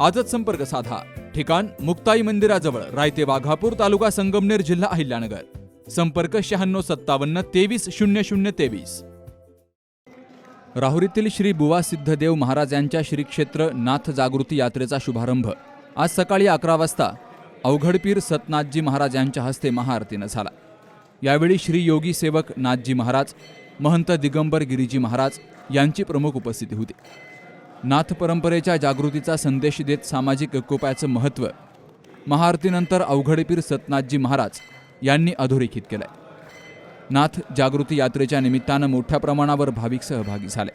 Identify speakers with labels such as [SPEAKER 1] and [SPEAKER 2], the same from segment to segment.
[SPEAKER 1] आजच संपर्क साधा. ठिकाण मुक्ताई मंदिराजवळ रायते वाघापूर तालुका संगमनेर जिल्हा अहिल्यानगर. संपर्क शहाण्णव सत्तावन्न तेवीस शून्य शून्य तेवीस. राहुरीतील श्री बुवा सिद्धदेव महाराज यांच्या श्रीक्षेत्र नाथ जागृती यात्रेचा शुभारंभ. आज सकाळी अकरा वाजता अवघडपीर सतनाथजी महाराज यांच्या हस्ते महाआरतीनं झाला. यावेळी श्री योगी सेवक नाथजी महाराज महंत दिगंबर गिरीजी महाराज यांची प्रमुख उपस्थिती होती. नाथ परंपरेच्या जागृतीचा संदेश देत सामाजिक एकोप्याचं महत्त्व. महाआरतीनंतर अवघडपीर सतनाथजी महाराज यांनी अधोरेखित केलंय. नाथ जागृती यात्रेच्या निमित्तानं मोठ्या प्रमाणावर भाविक सहभागी झाले.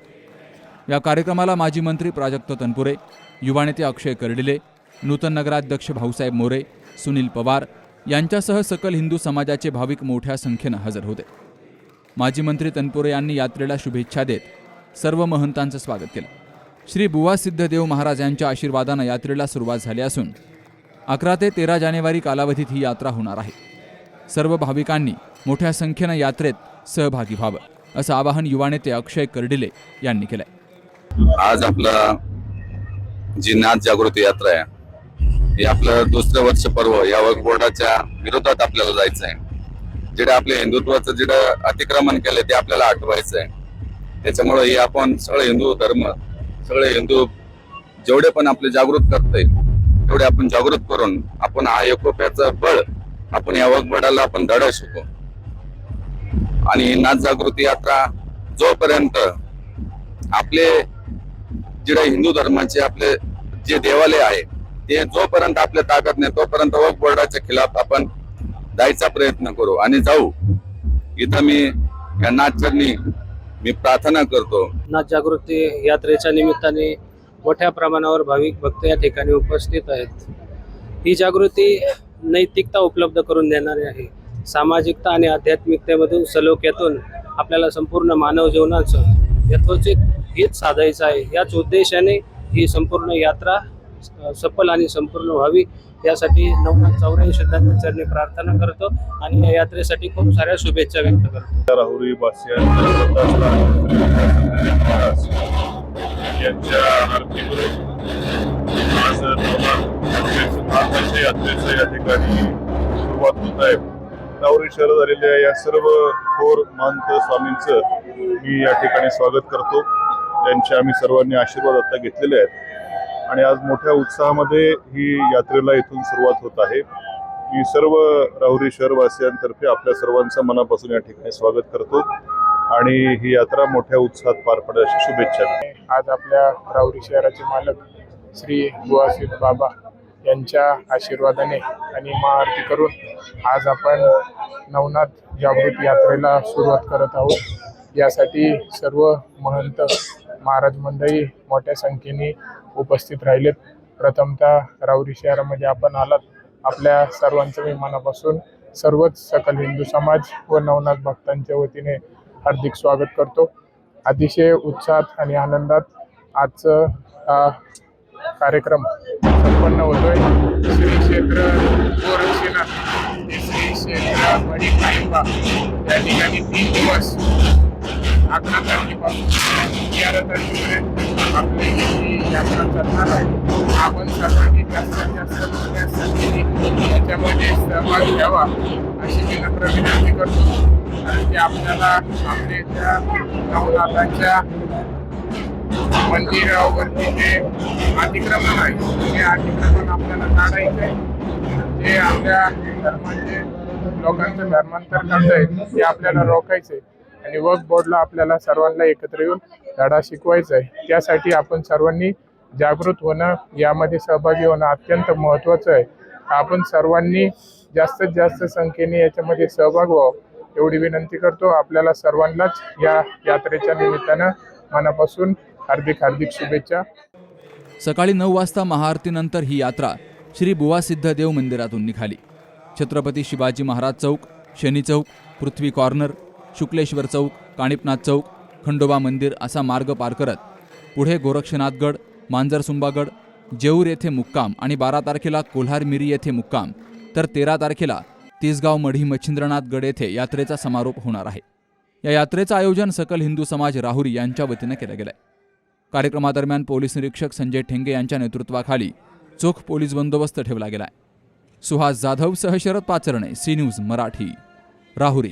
[SPEAKER 1] या कार्यक्रमाला माजी मंत्री प्राजक्त तनपुरे युवा नेते अक्षय कर्डिले नूतन नगराध्यक्ष भाऊसाहेब मोरे सुनील पवार यांच्यासह सकल हिंदू समाजाचे भाविक मोठ्या संख्येनं हजर होते. माजी मंत्री तनपुरे यांनी यात्रेला शुभेच्छा देत सर्व महंतांचं स्वागत केलं. श्री बुवा सिद्धदेव महाराज यांच्या आशीर्वादानं यात्रेला सुरुवात झाली असून अकरा ते तेरा जानेवारी कालावधीत ही यात्रा होणार आहे. सर्व भाविकांनी मोठ्या संख्येनं यात्रेत सहभागी व्हावं असं आवाहन युवा नेते अक्षय कर्डिले यांनी केलंय.
[SPEAKER 2] आज आपला जी नाथ जागृती यात्रा आहे हे आपलं दुसरं वर्ष पर्व या बोर्डाच्या विरोधात आपल्याला जायचं आहे जे आपल्या हिंदुत्वाचं जे अतिक्रमण केलं ते आपल्याला आठवायचं आहे त्याच्यामुळे हे आपण सगळं हिंदू धर्म सगळे हिंदू जेवढे पण आपले जागृत करतोय तेवढे आपण जागृत करून आपण हा एकोप्याचा बळ आपण या वक्फ आपण धडा शिकू. आणि नाच नाथ जागृती यात्रा जोपर्यंत आपले जिडे हिंदू धर्माचे आपले जे देवालय आहे ते जोपर्यंत आपल्या ताकद नाही तोपर्यंत वक्फ बोर्डाच्या खिलाफ आपण जायचा प्रयत्न करू. आणि जाऊ. इथं मी या नाथचरणी मी प्रार्थना करतो.
[SPEAKER 3] नाथ जागृती यात्रेच्या निमित्ताने मोठ्या प्रमाणावर भाविक भक्त या ठिकाणी उपस्थित आहेत. ही जागृती नैतिकता उपलब्ध करून देणारी आहे. सामाजिकता आणि आध्यात्मिकतेमधून सलोख्यातून आपल्याला संपूर्ण मानव जीवनाचं यथोचित हित साधायचं आहे. याच उद्देशाने ही संपूर्ण यात्रा सफल आणि संपूर्ण व्हावी यासाठी नवनाथ चौऱ्याऐंशी चरणी प्रार्थना करतो आणि या यात्रेसाठी खूप साऱ्या शुभेच्छा व्यक्त करतो.
[SPEAKER 4] राहुरी महाराज यात्रेचं या ठिकाणी सुरुवात होत आहे. राहुरी शहर झालेल्या या सर्व थोर महंत स्वामींचं मी या ठिकाणी स्वागत करतो. त्यांचे आम्ही सर्वांनी आशीर्वाद आता घेतलेले आहेत. आणि आज मोठ्या उत्साहामध्ये ही यात्रेला इथून सुरुवात होत आहे. मी सर्व राहुरी शहरवासियांतर्फे आपल्या सर्वांचं मनापासून या ठिकाणी स्वागत करतो आणि ही यात्रा मोठ्या उत्साहात पार पडण्याची अशी शुभेच्छा
[SPEAKER 5] आज आपल्या राऊरी शहराचे मालक श्री बुवासित बाबा यांच्या आशीर्वादाने आणि महाआरती करून आज आपण नवनाथ जागृत यात्रेला सुरुवात करत आहोत. यासाठी सर्व महंत महाराज मंडळी मोठ्या संख्येने उपस्थित राहिलेत. प्रथमतः राऊरी शहरामध्ये आपण आलात. आपल्या सर्वांचं मी मनापासून सर्वच सकल हिंदू समाज व नवनाथ भक्तांच्या वतीने हार्दिक स्वागत करतो. अतिशय उत्साहात आणि आनंदात आजचं हा कार्यक्रम संपन्न होतोय. श्री क्षेत्र गोरक्षनाथ श्री क्षेत्र या ठिकाणी तीन दिवस अकरा तारखेपासून तेरा तारखेपर्यंत आपली ही यात्रा करणार आहे आपण सर्वांनी जास्तीत जास्त मोठ्या संख्येने याच्यामध्ये सहभाग घ्यावा अशी विनम्र विनंती करतो कारण की आपल्याला आपल्या त्या नवनाथांच्या मंदिरावरती जे अतिक्रमण आहे ते अतिक्रमण आपल्याला काढायचं आहे जे आपल्या धर्माचे लोकांचं धर्मांतर करतायत ते आपल्याला रोखायचं आहे आणि वर्क बोर्डला आपल्याला सर्वांना एकत्र येऊन धडा शिकवायचा आहे. त्यासाठी आपण सर्वांनी जागृत होणं यामध्ये सहभागी होणं अत्यंत महत्त्वाचं आहे. आपण सर्वांनी जास्तीत जास्त संख्येने याच्यामध्ये सहभाग व्हावं एवढी विनंती करतो. आपल्याला सर्वांनाच या यात्रेच्या निमित्तानं मनापासून हार्दिक हार्दिक शुभेच्छा.
[SPEAKER 1] सकाळी नऊ वाजता महाआरतीनंतर ही यात्रा श्री बुवा सिद्धदेव मंदिरातून निघाली. छत्रपती शिवाजी महाराज चौक शनी चौक पृथ्वी कॉर्नर शुक्लेश्वर चौक काणिपनाथ चौक खंडोबा मंदिर असा मार्ग पार करत पुढे गोरक्षनाथगड मांजरसुंबागड जेऊर येथे मुक्काम आणि बारा तारखेला कोल्हार मिरी येथे मुक्काम. तर तेरा तारखेला तिसगाव मढी मच्छिंद्रनाथ गड येथे यात्रेचा समारोप होणार आहे. या यात्रेचं आयोजन सकल हिंदू समाज राहुरी यांच्या वतीनं केलं आहे कार्यक्रमादरम्यान पोलीस निरीक्षक संजय ठेंगे यांच्या नेतृत्वाखाली चोख पोलीस बंदोबस्त ठेवला गेला आहे सुहास जाधव सह शरद पाचरणे सी न्यूज मराठी राहुरी.